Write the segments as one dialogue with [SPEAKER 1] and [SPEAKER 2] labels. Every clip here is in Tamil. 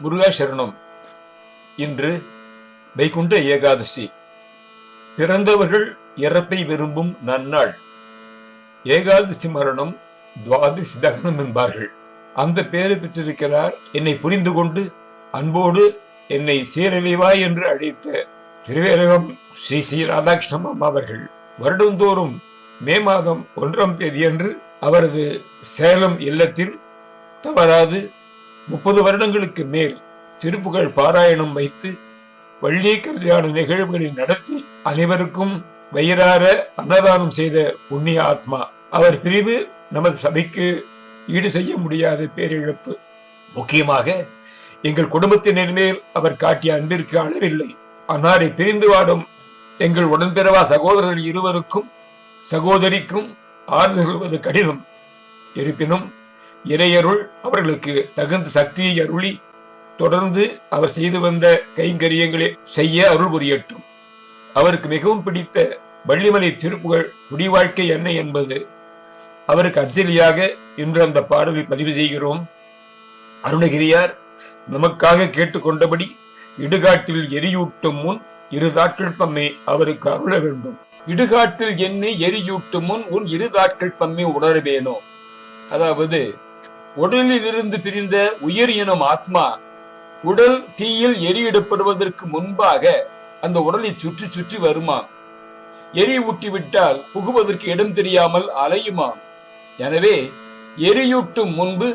[SPEAKER 1] முருகா சரணம் இன்று வைகுண்ட ஏகாதசி. பிறந்தவர்கள் இறப்பை விரும்பும் நன்னாள். ஏகாதசி மரணம் துவாதசி தகனம் என்பார்கள். அந்த பேரை பெற்றிருக்கிறார். என்னை புரிந்து கொண்டு அன்போடு என்னை சீரழிவாய் என்று அழைத்த திருவேரகம் ஸ்ரீ ஸ்ரீ ராதாகிருஷ்ணம் அம்மா அவர்கள் வருடந்தோறும் மே மாதம் ஒன்றாம் தேதியன்று அவரது சேலம் இல்லத்தில் தவறாது முப்பது வருடங்களுக்கு மேல் திருப்புகழ் பாராயணம் வைத்து வள்ளி கல்யாண நிகழ்வுகளை நடத்தி அனைவருக்கும் வயிறார அன்னதானம் செய்த புண்ணிய ஆத்மா அவர் பிரிவு நமது சபைக்கு ஈடு செய்ய முடியாத பேரிழப்பு. முக்கியமாக எங்கள் குடும்பத்தினர் மேல் அவர் காட்டிய அன்பிற்கு அளவில்லை. அன்னாரை பிரிந்து வாடும் எங்கள் உடன்பிறவா சகோதரர்கள் இருவருக்கும் சகோதரிக்கும் ஆறுதல் கடினம். இருப்பினும் இறையருள் அவர்களுக்கு தகுந்த சக்தியை அருளி தொடர்ந்து அவர் செய்து வந்த கைங்கரியங்களை செய்ய அருள் புரியட்டும். அவருக்கு மிகவும் பிடித்த வள்ளிமலை திருப்புகழ் குடிவாழ்க்கை என்ன என்பது அவருக்கு அஞ்சலியாக இன்று அந்த பாடலை பதிவு செய்கிறோம். அருணகிரியார் நமக்காக கேட்டுக்கொண்டபடி இடுகாட்டில் எரியூட்டும் முன் இரு தாட்கள் தம்மை அவருக்கு அருள வேண்டும். இடுகாட்டில் என்னை எரியூட்டும் முன் உன் இரு தாட்கள் தம்மை உணர்வேனோ? அதாவது உடலில் இருந்து பிரிந்த உயிர் எனும் ஆத்மா உடல் தீயில் எரியிடப்படுவதற்கு முன்பாக அந்த உடலை சுற்றி சுற்றி வருமாம் எரி ஊட்டி விட்டால் புகுவதற்கு இடம் தெரியாமல் அலையுமாம் எனவே எரியூட்டும் முன்பு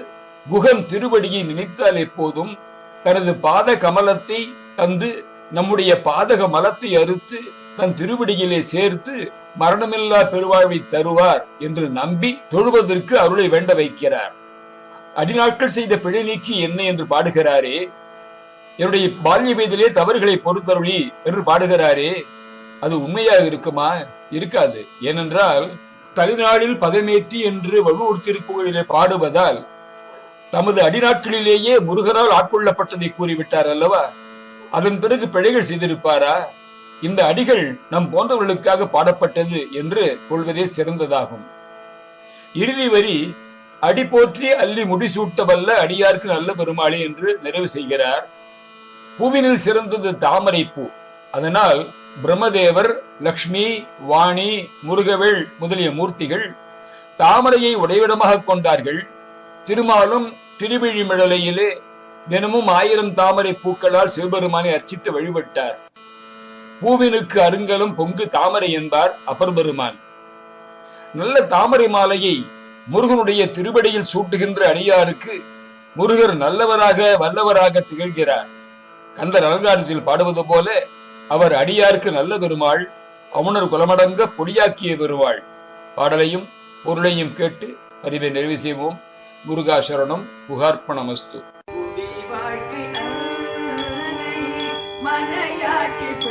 [SPEAKER 1] குகன் திருவடியை நினைத்தால் எப்போதும் தனது பாத கமலத்தை தந்து நம்முடைய பாதக மலத்தை அறுத்து தன் திருவடியிலே சேர்த்து மரணமில்லா பெருவாழ்வை தருவார் என்று நம்பி தொழுவதற்கு அருளை வேண்ட வைக்கிறார். அடிநாட்கள் செய்த பிழை நீக்கி என்ன என்று பாடுகிறாரே. என்னுடைய பால்ய வயதிலே தவறுகளை பொறுத்தருளி என்று பாடுகிறாரே. அது உண்மையாக இருக்குமா? இருக்காது. ஏனென்றால் தலைநாளில் பதமேத்தி என்று வகுவூர் பாடுவதால் தமது அடிநாட்களிலேயே முருகரால் ஆட்கொள்ளப்பட்டதை கூறிவிட்டார் அல்லவா? அதன் பிறகு பிழைகள் செய்திருப்பாரா? இந்த அடிகள் நம் போன்றவர்களுக்காக பாடப்பட்டது என்று கொள்வதே சிறந்ததாகும். இறுதி வரி அடி போற்றி அள்ளி முடிசூட்ட வல்ல அடியாருக்கு நல்ல பெருமாளே என்று நிறைவு செய்கிறார். பூவினில் சிறந்தது தாமரை பூ அதனால் பிரம்மதேவர் லக்ஷ்மி வாணி முருகவேள் முதலிய மூர்த்திகள் தாமரையை உடைவிடமாக கொண்டார்கள். திருமாலும் திருவிழிமிழலையிலே தினமும் ஆயிரம் தாமரை பூக்களால் சிவபெருமானை அர்ச்சித்து வழிபட்டார். பூவினுக்கு அருங்கலும் பொங்கு தாமரை என்பார் அப்பர் பெருமான் நல்ல தாமரை மாலையை முருகனுடைய திருவடியில் சூட்டுகின்ற அணியாருக்கு முருகர் நல்லவராக வல்லவராக திகழ்கிறார். கந்த நலங்காரத்தில் பாடுவது போல அவர் அடியாருக்கு நல்ல பெருமாள் அவுணர் குலமடங்க பொடியாக்கிய பெருமாள். பாடலையும் பொருளையும் கேட்டு பதிவை நிறைவு செய்வோம். முருகாசரணம் புகார்ப்பணமஸ்து.
[SPEAKER 2] மனையாட்டி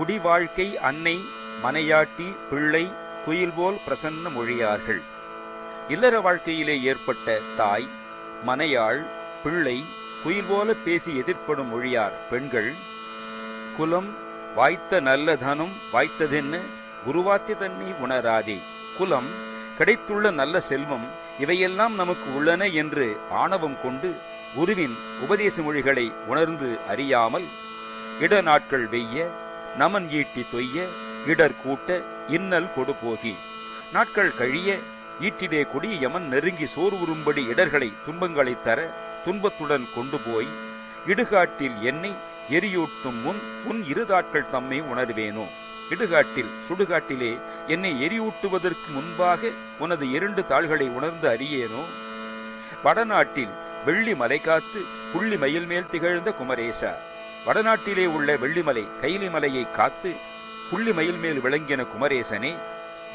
[SPEAKER 2] குடி வாழ்க்கை அன்னை மனையாட்டி பிள்ளை
[SPEAKER 3] குயில்போல் பிரசன்ன மொழியார்கள். இல்லற வாழ்க்கையிலே ஏற்பட்ட தாய் மனையாள் பிள்ளை குயில் போல பேசி எதிர்ப்படும் மொழியார் பெண்கள் குலம் வாய்த்த நல்ல தனம் வாய்த்ததென்னு குருவாத்தி தன்னை உணராதே. குலம் கிடைத்துள்ள நல்ல செல்வம் இவையெல்லாம் நமக்கு உள்ளன என்று ஆணவம் கொண்டு குருவின் உபதேச மொழிகளை உணர்ந்து அறியாமல் இட நாட்கள் வெய்ய நமன் ஈட்டி தொய்ய இடர் கூட்ட இன்னல் கொடு போகி. நாட்கள் கழிய ஈட்டிலே கொடிய யமன் நெருங்கி சோறு உறும்படி இடர்களை துன்பங்களை தர துன்பத்துடன் கொண்டு போய் இடுகாட்டில் என்னை எரியூட்டும் முன் உன் இருதாட்கள் தம்மை உணர்வேனோ? இடுகாட்டில் சுடுகாட்டிலே என்னை எரியூட்டுவதற்கு முன்பாக உனது இரண்டு தாள்களை உணர்ந்து அறியேனோ? வடநாட்டில் வெள்ளி மலை காத்து புள்ளி மயில் மேல் திகழ்ந்த குமரேசா. வடநாட்டிலே உள்ள வெள்ளிமலை கைலி மலையை காத்து புள்ளி மயில் மேல் விளங்கின குமரேசனே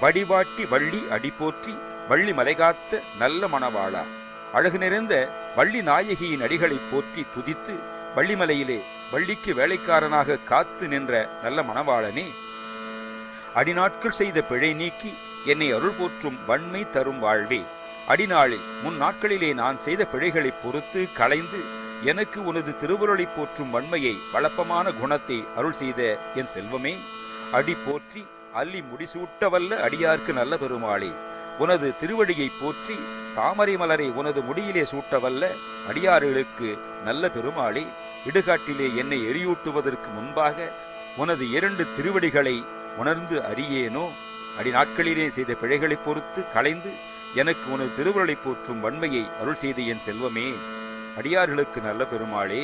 [SPEAKER 3] வடிவாட்டி வள்ளி அடி போற்றி வள்ளி மலை காத்த நல்ல மணவாளா. அழகு நிறைந்த வள்ளி நாயகியின் அடிகளை போற்றி துதித்து வள்ளிமலையிலே வள்ளிக்கு வேலைக்காரனாக காத்து நின்ற நல்ல மணவாளனே அடிநாட்கள் செய்த பிழை நீக்கி என்னை அருள் போற்றும் வன்மை தரும் வாழ்வே. அடிநாளில் முன் நாட்களிலே நான் செய்த பிழைகளை பொறுத்து களைந்து எனக்கு உனது திருவுருளை போற்றும் வன்மையை வளப்பமான குணத்தை அருள் செய்த என் செல்வமே அடி போற்றி அள்ளி முடிசூட்டவல்ல அடியார்க்கு நல்ல பெருமாளே. உனது திருவடியை போற்றி தாமரை மலரை உனது முடியிலே சூட்டவல்ல அடியார்களுக்கு நல்ல பெருமாளே. இடுகாட்டிலே என்னை எரியூட்டுவதற்கு முன்பாக உனது இரண்டு திருவடிகளை உணர்ந்து அறியேனோ? அடி நாட்களிலே செய்த பிழைகளை பொறுத்து களைந்து எனக்கு உனது திருவுருளை போற்றும் வன்மையை அருள் செய்த என் செல்வமே. அடியார்களுக்கு நல்ல பெருமாளே.